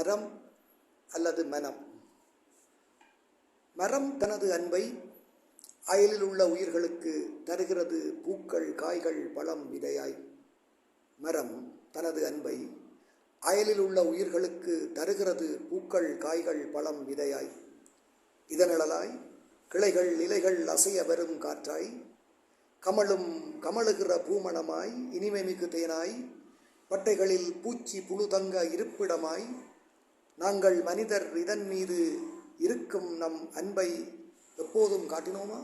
மரம் அல்லது மனம். மரம் தனது அன்பை அயலில் உள்ள உயிர்களுக்கு தருகிறது பூக்கள் காய்கள் பழம் விதையாய். மரம் தனது அன்பை அயலில் உள்ள உயிர்களுக்கு தருகிறது பூக்கள் காய்கள் பழம் விதையாய். இதனிழலாய் கிளைகள் இலைகள் அசைய வரும் காற்றாய். கமலும் கமழுகிற பூமணமாய் இனிமை மிகு தேனாய். பட்டைகளில் பூச்சி புழு தங்க இருப்பிடமாய். நாங்கள் மனிதர் இதன் மீது இருக்கும் நம் அன்பை எப்போதும் காட்டினோமா?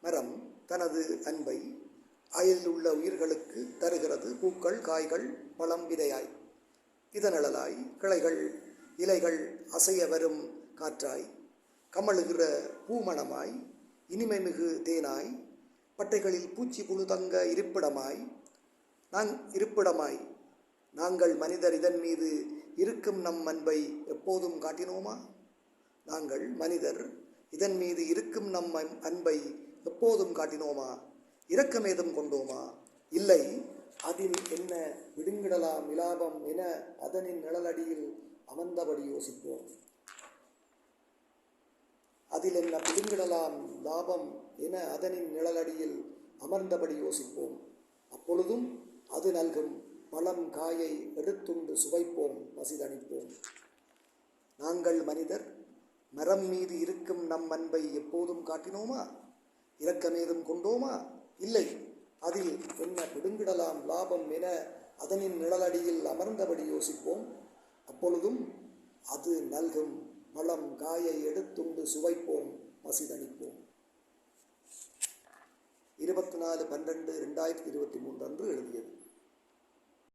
மரம் தனது அன்பை அயலில் உள்ள உயிர்களுக்கு தருகிறது. பூக்கள் காய்கள் பழம் விதையாய். இதனழலாய் கிளைகள் இலைகள் அசைய வரும் காற்றாய். கமழுகிற பூமணமாய் இனிமை மிகு தேனாய். பட்டைகளில் பூச்சி புழு தங்க இருப்பிடமாய். நான் இருப்பிடமாய். நாங்கள் மனிதர் இதன் மீது இருக்கும் நம் அன்பை எப்போதும் காட்டினோமா? நாங்கள் மனிதர் இதன் மீது இருக்கும் நம் அன்- அன்பை எப்போதும் காட்டினோமா? இரக்கமேதும் கொண்டோமா? இல்லை அதில் என்ன விடுங்கிடலாம் விலாபம் என அதனின் நிழலடியில் அமர்ந்தபடி யோசிப்போம் அதில் என்ன பிடுங்கிடலாம் லாபம் என அதனின் நிழலடியில் அமர்ந்தபடி யோசிப்போம். அப்பொழுதும் அது நல்கும். பழம் காயை எடுத்துண்டு சுவைப்போம் பசிதணிப்போம். நாங்கள் மனிதர் மரம் மீது இருக்கும் நம் அன்பை எப்போதும் காட்டினோமா? இரக்கமேதும் கொண்டோமா? இல்லை. அதில் என்ன பிடுங்கிடலாம் லாபம் என அதனின் நிழலடியில் அமர்ந்தபடி யோசிப்போம். அப்பொழுதும் அது நல்கும். பழம் காயை எடுத்துண்டு சுவைப்போம் பசிதணிப்போம். இருபத்தி நாலு பன்னெண்டு ரெண்டாயிரத்தி இருபத்தி மூன்று அன்று எழுதியது.